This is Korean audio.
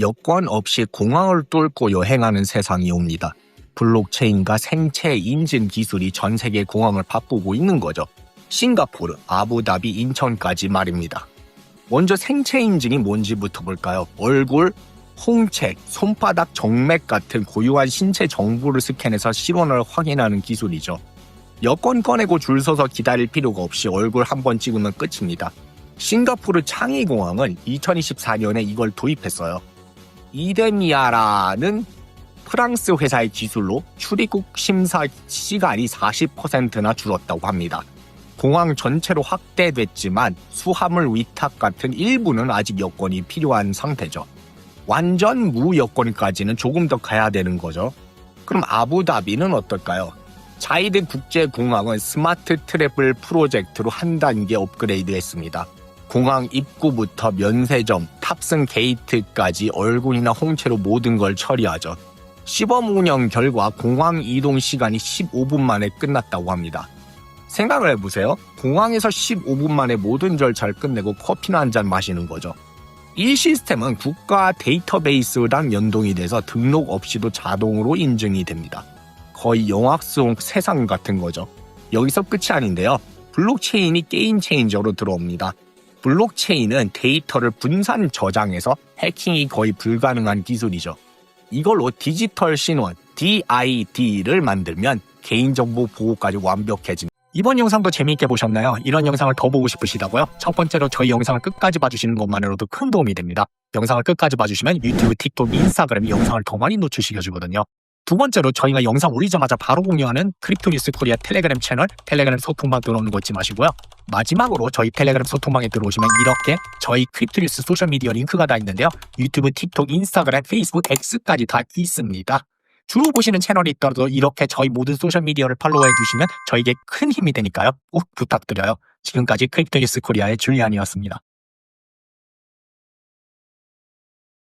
여권 없이 공항을 뚫고 여행하는 세상이 옵니다. 블록체인과 생체 인증 기술이 전 세계 공항을 바꾸고 있는 거죠. 싱가포르, 아부다비, 인천까지 말입니다. 먼저 생체 인증이 뭔지부터 볼까요? 얼굴, 홍채, 손바닥 정맥 같은 고유한 신체 정보를 스캔해서 실온을 확인하는 기술이죠. 여권 꺼내고 줄 서서 기다릴 필요가 없이 얼굴 한 번 찍으면 끝입니다. 싱가포르 창의공항은 2024년에 이걸 도입했어요. 이데미아라는 프랑스 회사의 기술로 출입국 심사 시간이 40%나 줄었다고 합니다. 공항 전체로 확대됐지만 수화물 위탁 같은 일부는 아직 여권이 필요한 상태죠. 완전 무여권까지는 조금 더 가야 되는 거죠. 그럼 아부다비는 어떨까요? 자이드 국제공항은 스마트 트래블 프로젝트로 한 단계 업그레이드 했습니다. 공항 입구부터 면세점, 탑승 게이트까지 얼굴이나 홍채로 모든 걸 처리하죠. 시범 운영 결과 공항 이동 시간이 15분 만에 끝났다고 합니다. 생각을 해보세요. 공항에서 15분 만에 모든 절차를 끝내고 커피나 한 잔 마시는 거죠. 이 시스템은 국가 데이터베이스랑 연동이 돼서 등록 없이도 자동으로 인증이 됩니다. 거의 영화 속 세상 같은 거죠. 여기서 끝이 아닌데요. 블록체인이 게임 체인저로 들어옵니다. 블록체인은 데이터를 분산 저장해서 해킹이 거의 불가능한 기술이죠. 이걸로 디지털 신원 DID를 만들면 개인정보 보호까지 완벽해집니다. 이번 영상도 재미있게 보셨나요? 이런 영상을 더 보고 싶으시다고요? 첫 번째로 저희 영상을 끝까지 봐주시는 것만으로도 큰 도움이 됩니다. 영상을 끝까지 봐주시면 유튜브, 틱톡, 인스타그램이 영상을 더 많이 노출시켜주거든요. 두 번째로 저희가 영상 올리자마자 바로 공유하는 크립토 뉴스 코리아 텔레그램 채널 텔레그램 소통방 들어오는 거 잊지 마시고요. 마지막으로 저희 텔레그램 소통방에 들어오시면 이렇게 저희 크립토 뉴스 소셜미디어 링크가 다 있는데요. 유튜브, 틱톡, 인스타그램, 페이스북, X까지 다 있습니다. 주로 보시는 채널이 있더라도 이렇게 저희 모든 소셜미디어를 팔로우해 주시면 저에게 큰 힘이 되니까요. 꼭 부탁드려요. 지금까지 크립토 뉴스 코리아의 줄리안이었습니다.